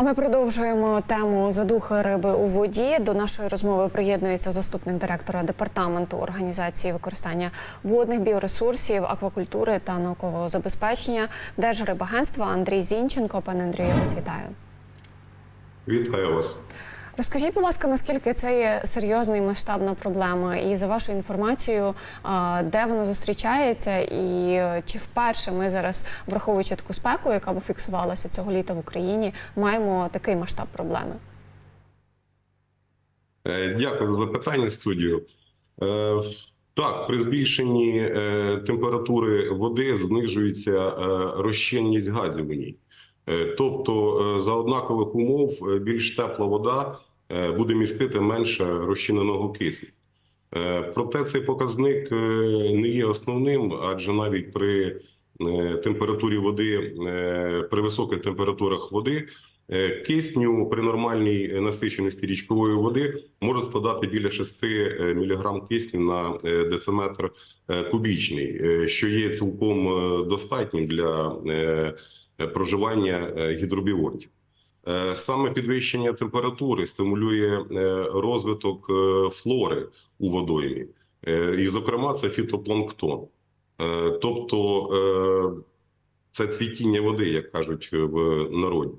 А ми продовжуємо тему задухи риби у воді. До нашої розмови приєднується заступник директора департаменту організації використання водних біоресурсів, аквакультури та наукового забезпечення Держрибагентства Андрій Зінченко. Пане Андрію, вас вітаю. Вітаю вас. Розкажіть, будь ласка, наскільки це є серйозна і масштабна проблема? І за вашою інформацією, де воно зустрічається, і е, чи вперше ми зараз, враховуючи таку спеку, яка б фіксувалася цього літа в Україні, маємо такий масштаб проблеми? Е, Дякую за запитання студію. Е, Так, при збільшенні температури води знижується розчинність газів у ній. Тобто, за однакових умов більш тепла вода буде містити менше розчиненого кисню. Е, Проте цей показник е, не є основним, адже навіть при е, температурі води, е, при високих температурах води, е, кисню при нормальній насиченості річкової води може складати біля 6 мг кисню на е, дециметр е, кубічний, е, що є цілком е, достатнім для е, проживання е, гідробіонтів. Е, Саме підвищення температури стимулює е, розвиток е, флори у водоймі, і, зокрема, це фітопланктон. Тобто це цвітіння води, як кажуть в народі.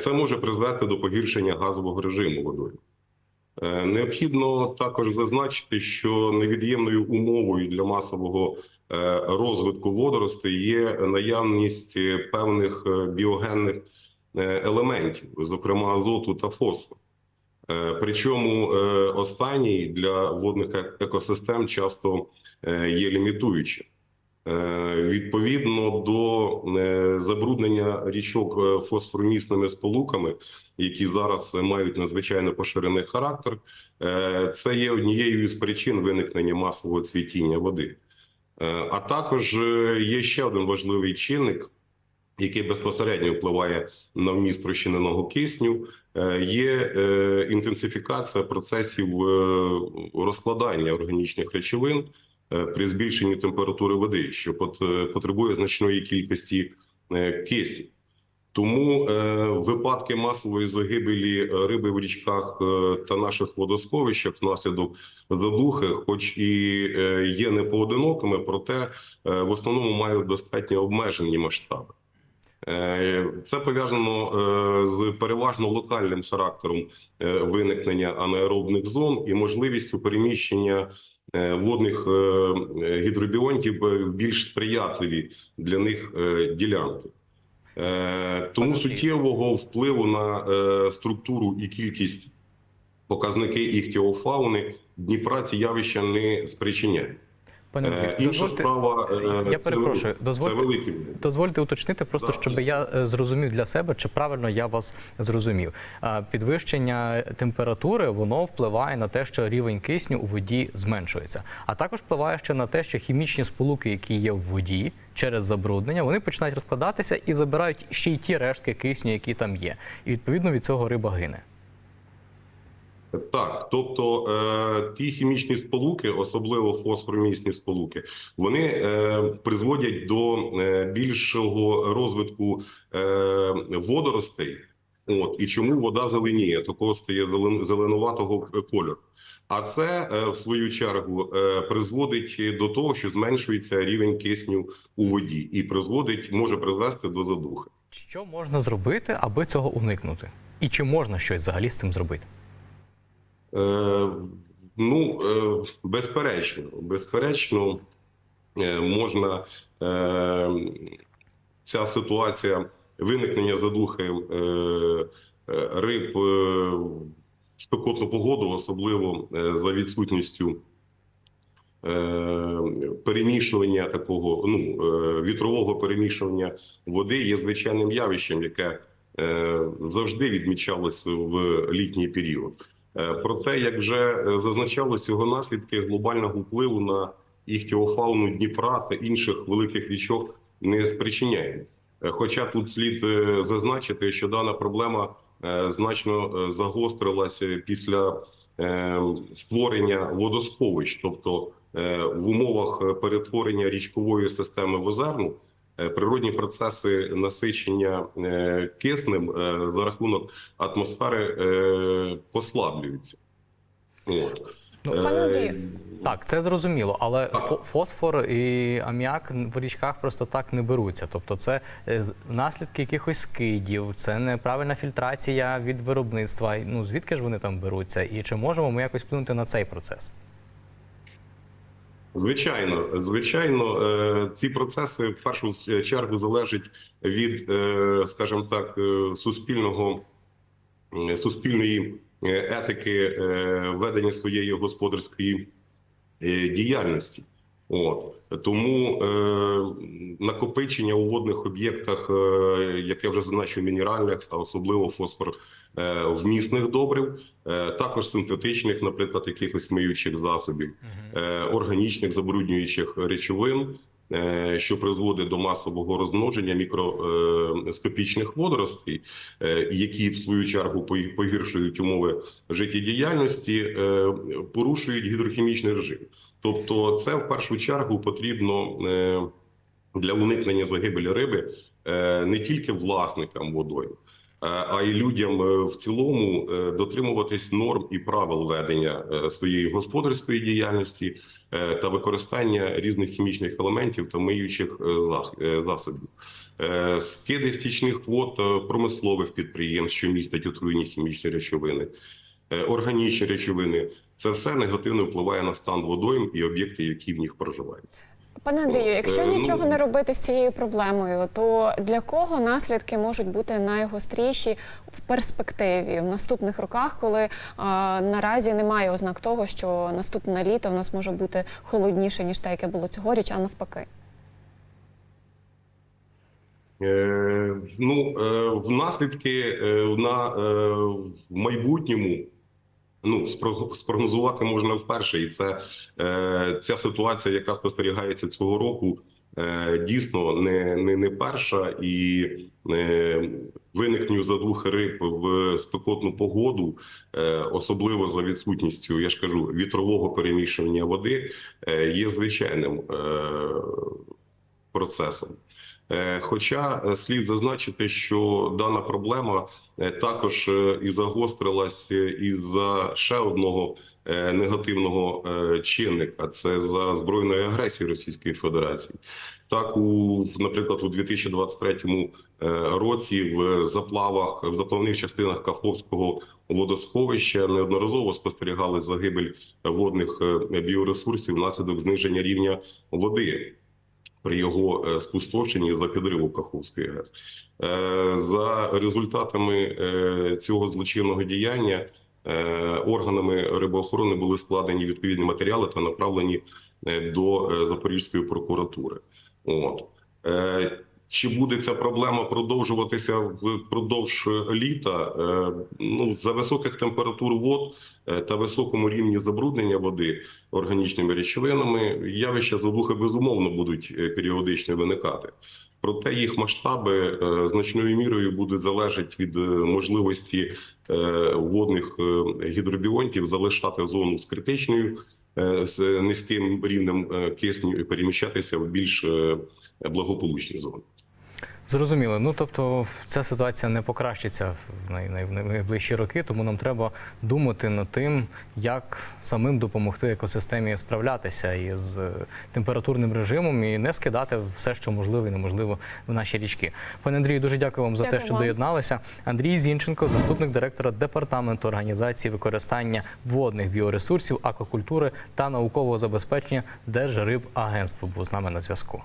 Це може призвести до погіршення газового режиму водою. Необхідно також зазначити, що невід'ємною умовою для масового розвитку водоростей є наявність певних біогенних елементів, зокрема азоту та фосфору. Е, Причому е, останній для водних е- екосистем часто е, є лімітуючим. Е, Відповідно до е, забруднення річок е, фосформісними сполуками, які зараз мають надзвичайно поширений характер, е, це є однією із причин виникнення масового цвітіння води. Е, А також е, є ще один важливий чинник, який безпосередньо впливає на вміст розчиненого кисню, е, є е, інтенсифікація процесів е, розкладання органічних речовин при збільшенні температури води, що пот- потребує значної кількості кисню. Тому випадки масової загибелі риби в річках та наших водосховищах внаслідок задухи, хоч і є непоодинокими, проте в основному мають достатньо обмежені масштаби. Е, Це пов'язано е, з переважно локальним характером е, виникнення анаеробних зон і можливістю переміщення водних гідробіонтів в більш сприятливі для них ділянки. Тому суттєвого впливу на структуру і кількість показники іхтіофауни Дніпра ці явища не спричиняють. Пане Е, Андрію, Інша дозвольте, справа е, я це- перепрошую, це дозвольте- великі. дозвольте уточнити, просто Так, щоб я е, зрозумів для себе, чи правильно я вас зрозумів. Підвищення температури воно впливає на те, що рівень кисню у воді зменшується, а також впливає ще на те, що хімічні сполуки, які є в воді через забруднення, вони починають розкладатися і забирають ще й ті рештки кисню, які там є. І відповідно від цього риба гине. Так, тобто е, ті хімічні сполуки, особливо фосформісні сполуки, вони е, призводять до е, більшого розвитку е, водоростей. От і чому вода зеленіє, такого стає зелен, зеленуватого кольору. А це е, в свою чергу е, призводить до того, що зменшується рівень кисню у воді, і призводить може призвести до задухи. Що можна зробити, аби цього уникнути? І чи можна щось взагалі з цим зробити? Е, ну, е, безперечно, безперечно, е, можна ця ситуація виникнення задухи риб в спекотну погоду, особливо за відсутністю перемішування такого ну, вітрового перемішування води є звичайним явищем, яке завжди відмічалось в літній період. Е, Проте, як вже е, зазначалось, його наслідки глобального впливу на іхтіофауну Дніпра та інших великих річок не спричиняють. Е, Хоча тут слід зазначити, що дана проблема значно загострилася після створення водосховищ, тобто в умовах перетворення річкової системи в озерну природні процеси насичення е, киснем е, за рахунок атмосфери е, послаблюються. От. Ну, Пане Андрію, Так, це зрозуміло, але фосфор і аміак в річках просто так не беруться. Тобто, це е, наслідки якихось скидів, це неправильна фільтрація від виробництва. Ну звідки ж вони там беруться? І чи можемо ми якось вплинути на цей процес? Звичайно, звичайно, е, ці процеси в першу чергу залежать від, е, скажімо так, е, суспільного суспільної етики ведення своєї господарської діяльності. От тому е, накопичення у водних об'єктах, е, як я вже зазначив, мінеральних, а особливо фосфор е, вмісних добрив, е, також синтетичних, наприклад, якихось миючих засобів е, органічних забруднюючих речовин, е, що призводить до масового розмноження мікроскопічних водоростей, е, які в свою чергу погіршують умови життєдіяльності, е, порушують гідрохімічний режим. Тобто, це в першу чергу потрібно е, для уникнення загибелі риби е, не тільки власникам водою, е, а й людям в цілому дотримуватись норм і правил ведення своєї господарської діяльності та використання різних хімічних елементів та миючих засобів. Скиди стічних вод промислових підприємств, що містять отруйні хімічні речовини, органічні речовини. Це все негативно впливає на стан водойм і об'єктів, які в них проживають. Пане Андрію, якщо Е, ну- нічого не робити з цією проблемою, то для кого наслідки можуть бути найгостріші в перспективі в наступних роках, коли а, наразі немає ознак того, що наступне літо в нас може бути холодніше ніж те, яке було цьогоріч, а навпаки? Е, ну, е, в наслідки е, на е, в майбутньому. Ну, спро- спрогнозувати можна вперше, і це е, ця ситуація, яка спостерігається цього року, е, дійсно не, не, не перша, і е, виникнення задухи риб в спекотну погоду, е, особливо за відсутністю, я ж кажу, вітрового перемішування води, е, є звичайним е, процесом. Е, Хоча е, слід зазначити, що дана проблема е, також і загострилась із-за ще одного негативного чинника це за збройної агресії Російської Федерації. Так, у наприклад, у 2023 е, році в заплавах в заплавних частинах Каховського водосховища неодноразово спостерігали загибель водних біоресурсів внаслідок зниження рівня води при його е, спустошенні за підриву Каховської ГЕС. Е, За результатами е, цього злочинного діяння органами рибоохорони були складені відповідні матеріали та направлені до Запорізької прокуратури. От. Е, Чи буде ця проблема продовжуватися впродовж літа? Е, Ну, за високих температур вод е, та високому рівні забруднення води органічними речовинами, явища задухи безумовно будуть е, періодично виникати. Проте їх масштаби е, значною мірою будуть залежати від е, можливості е, водних е, гідробіонтів залишати зону з критичною е, з низьким рівнем е, кисню і переміщатися в більш е, благополучні зони. Зрозуміло. Ну тобто ця ситуація не покращиться в най- най- найближчі роки, тому нам треба думати над тим, як самим допомогти екосистемі справлятися із е, температурним режимом і не скидати все, що можливо і неможливо в наші річки. Пане Андрію, дуже дякую вам за Дякую те, що вам. доєдналися. Андрій Зінченко, заступник директора департаменту організації використання водних біоресурсів, аквакультури та наукового забезпечення Держрибагентства, був з нами на зв'язку.